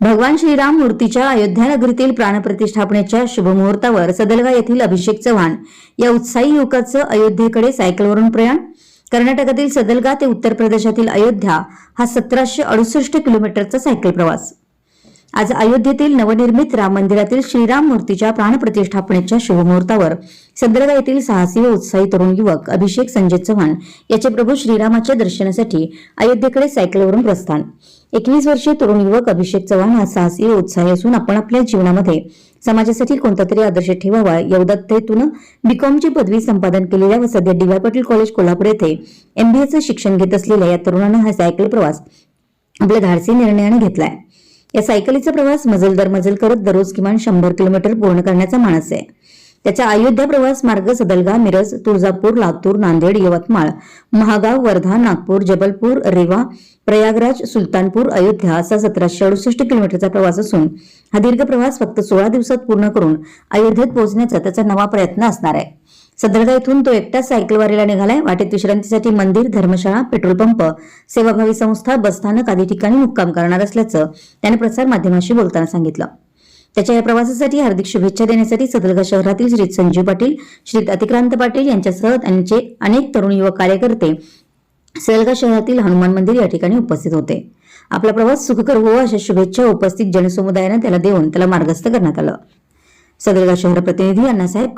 भगवान श्रीराम मूर्तीच्या अयोध्या नगरीतील प्राणप्रतिष्ठापनेच्या शुभमुहूर्तावर सदलगा येथील अभिषेक चव्हाण या उत्साही युवकाचं अयोध्येकडे सायकलवरून प्रयाण. कर्नाटकातील सदलगा ते उत्तर प्रदेशातील अयोध्या हा सतराशे अडुसष्ट किलोमीटरचा सायकल प्रवास. आज अयोध्येतील नवनिर्मित राम मंदिरातील श्रीराम मूर्तीच्या प्राणप्रतिष्ठापनेच्या शुभमुहूर्तावर सदरगा येथील साहसी व उत्साही तरुण युवक अभिषेक संजय चव्हाण याचे प्रभू श्रीरामाच्या दर्शनासाठी अयोध्येकडे सायकलवरून प्रस्थान. एकवीस वर्षीय तरुण युवक अभिषेक चव्हाण हा साहसी व उत्साही असून आपण आपल्या जीवनामध्ये समाजासाठी कोणता तरी आदर्श ठेवावा या उदात्ततेतून बीकॉमची पदवी संपादन केलेल्या व सध्या D Y Patil college Kolhapur येथे एमबीएचं शिक्षण घेत असलेल्या या तरुणानं हा सायकल प्रवास आपल्या धाडसी निर्णयाने घेतलाय. या सायकलीचा प्रवास मजल दर मजल करत दररोज किमान शंभर किलोमीटर पूर्ण करण्याचा मानस आहे. त्याचा अयोध्या प्रवास मार्ग सदलगा मिरज तुळजापूर लातूर नांदेड यवतमाळ महागाव वर्धा नागपूर जबलपूर रेवा प्रयागराज सुलतानपूर अयोध्या असा सतराशे अडुसष्ट किलोमीटरचा प्रवास असून हा दीर्घ प्रवास फक्त सोळा दिवसात पूर्ण करून अयोध्येत पोहोचण्याचा त्याचा नवा प्रयत्न असणार आहे. सदरगा इथून तो एकटाच सायकलवारीला निघालाय. वाटेत विश्रांतीसाठी मंदिर धर्मशाळा पेट्रोल पंप सेवाभावी संस्था बसस्थानक आदी ठिकाणी मुक्काम करणार असल्याचं त्याने प्रसार माध्यमांशी बोलताना सांगितलं. त्याच्या या प्रवासासाठी हार्दिक शुभेच्छा देण्यासाठी सदरगा शहरातील श्री संजीव पाटील श्री अतिक्रांत पाटील यांच्यासह त्यांचे अनेक तरुण युवक कार्यकर्ते सदलगा शहरातील हनुमान मंदिर या ठिकाणी उपस्थित होते. आपला प्रवास सुखकर हो अशा शुभेच्छा उपस्थित जनसमुदायानं त्याला देऊन त्याला मार्गस्थ करण्यात आलं. सदरगा शहर प्रतिनिधी अण्णासाहेब